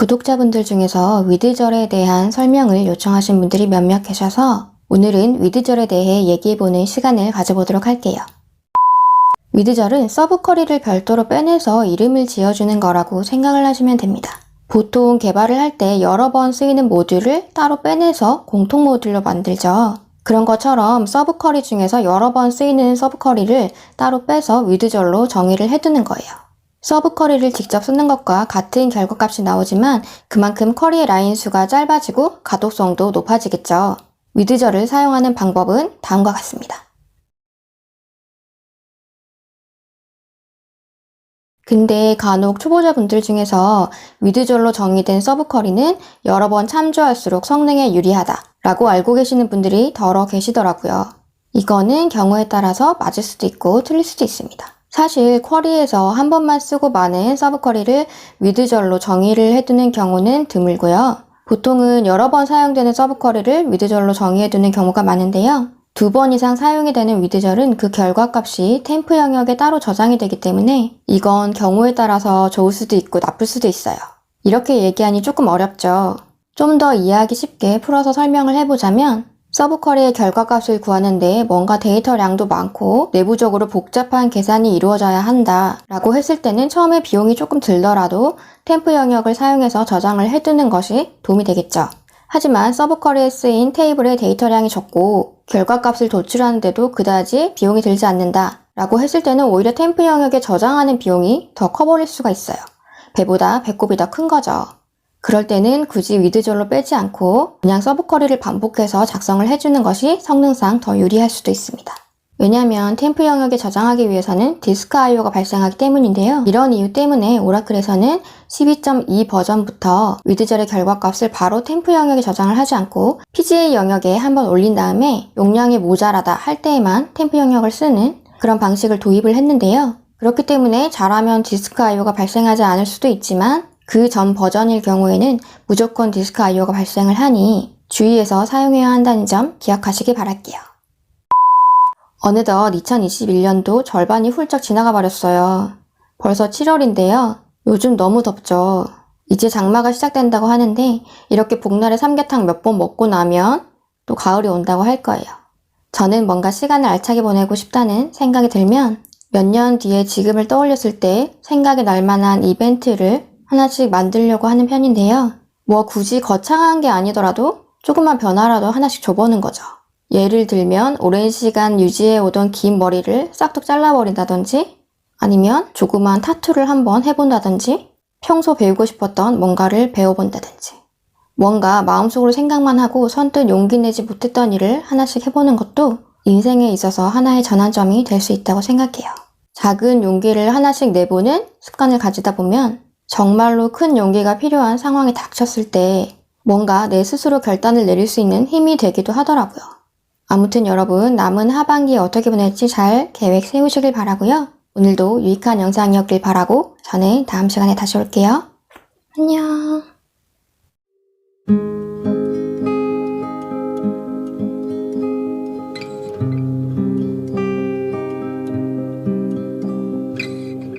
구독자분들 중에서 위드절에 대한 설명을 요청하신 분들이 몇몇 계셔서 오늘은 위드절에 대해 얘기해보는 시간을 가져보도록 할게요. 위드절은 서브쿼리를 별도로 빼내서 이름을 지어주는 거라고 생각을 하시면 됩니다. 보통 개발을 할 때 여러 번 쓰이는 모듈을 따로 빼내서 공통 모듈로 만들죠. 그런 것처럼 서브쿼리 중에서 여러 번 쓰이는 서브쿼리를 따로 빼서 위드절로 정의를 해두는 거예요. 서브쿼리를 직접 쓰는 것과 같은 결과값이 나오지만 그만큼 쿼리의 라인 수가 짧아지고 가독성도 높아지겠죠. 위드절을 사용하는 방법은 다음과 같습니다. 근데 간혹 초보자분들 중에서 위드절로 정의된 서브쿼리는 여러 번 참조할수록 성능에 유리하다 라고 알고 계시는 분들이 더러 계시더라고요. 이거는 경우에 따라서 맞을 수도 있고 틀릴 수도 있습니다. 사실 쿼리에서 한 번만 쓰고 마는 서브쿼리를 위드절로 정의를 해두는 경우는 드물고요. 보통은 여러 번 사용되는 서브쿼리를 위드절로 정의해두는 경우가 많은데요. 두 번 이상 사용이 되는 위드절은 그 결과값이 템프 영역에 따로 저장이 되기 때문에 이건 경우에 따라서 좋을 수도 있고 나쁠 수도 있어요. 이렇게 얘기하니 조금 어렵죠. 좀 더 이해하기 쉽게 풀어서 설명을 해보자면 서브 쿼리의 결과값을 구하는 데 뭔가 데이터량도 많고 내부적으로 복잡한 계산이 이루어져야 한다 라고 했을 때는 처음에 비용이 조금 들더라도 템프 영역을 사용해서 저장을 해두는 것이 도움이 되겠죠. 하지만 서브 쿼리에 쓰인 테이블의 데이터량이 적고 결과값을 도출하는데도 그다지 비용이 들지 않는다 라고 했을 때는 오히려 템프 영역에 저장하는 비용이 더 커버릴 수가 있어요. 배보다 배꼽이 더 큰 거죠. 그럴 때는 굳이 위드절로 빼지 않고 그냥 서브쿼리를 반복해서 작성을 해주는 것이 성능상 더 유리할 수도 있습니다. 왜냐하면 템프 영역에 저장하기 위해서는 디스크 IO가 발생하기 때문인데요. 이런 이유 때문에 오라클에서는 12.2 버전부터 위드절의 결과값을 바로 템프 영역에 저장을 하지 않고 PGA 영역에 한번 올린 다음에 용량이 모자라다 할 때에만 템프 영역을 쓰는 그런 방식을 도입을 했는데요. 그렇기 때문에 잘하면 디스크 IO가 발생하지 않을 수도 있지만 그 전 버전일 경우에는 무조건 디스크 IO가 발생을 하니 주의해서 사용해야 한다는 점 기억하시기 바랄게요. 어느덧 2021년도 절반이 훌쩍 지나가 버렸어요. 벌써 7월인데요. 요즘 너무 덥죠. 이제 장마가 시작된다고 하는데 이렇게 복날에 삼계탕 몇 번 먹고 나면 또 가을이 온다고 할 거예요. 저는 뭔가 시간을 알차게 보내고 싶다는 생각이 들면 몇 년 뒤에 지금을 떠올렸을 때 생각이 날 만한 이벤트를 하나씩 만들려고 하는 편인데요. 뭐 굳이 거창한 게 아니더라도 조그만 변화라도 하나씩 줘보는 거죠. 예를 들면 오랜 시간 유지해 오던 긴 머리를 싹둑 잘라버린다든지 아니면 조그만 타투를 한번 해본다든지 평소 배우고 싶었던 뭔가를 배워본다든지 뭔가 마음속으로 생각만 하고 선뜻 용기 내지 못했던 일을 하나씩 해보는 것도 인생에 있어서 하나의 전환점이 될 수 있다고 생각해요. 작은 용기를 하나씩 내보는 습관을 가지다 보면 정말로 큰 용기가 필요한 상황이 닥쳤을 때 뭔가 내 스스로 결단을 내릴 수 있는 힘이 되기도 하더라고요. 아무튼 여러분 남은 하반기에 어떻게 보낼지 잘 계획 세우시길 바라고요. 오늘도 유익한 영상이었길 바라고 저는 다음 시간에 다시 올게요. 안녕.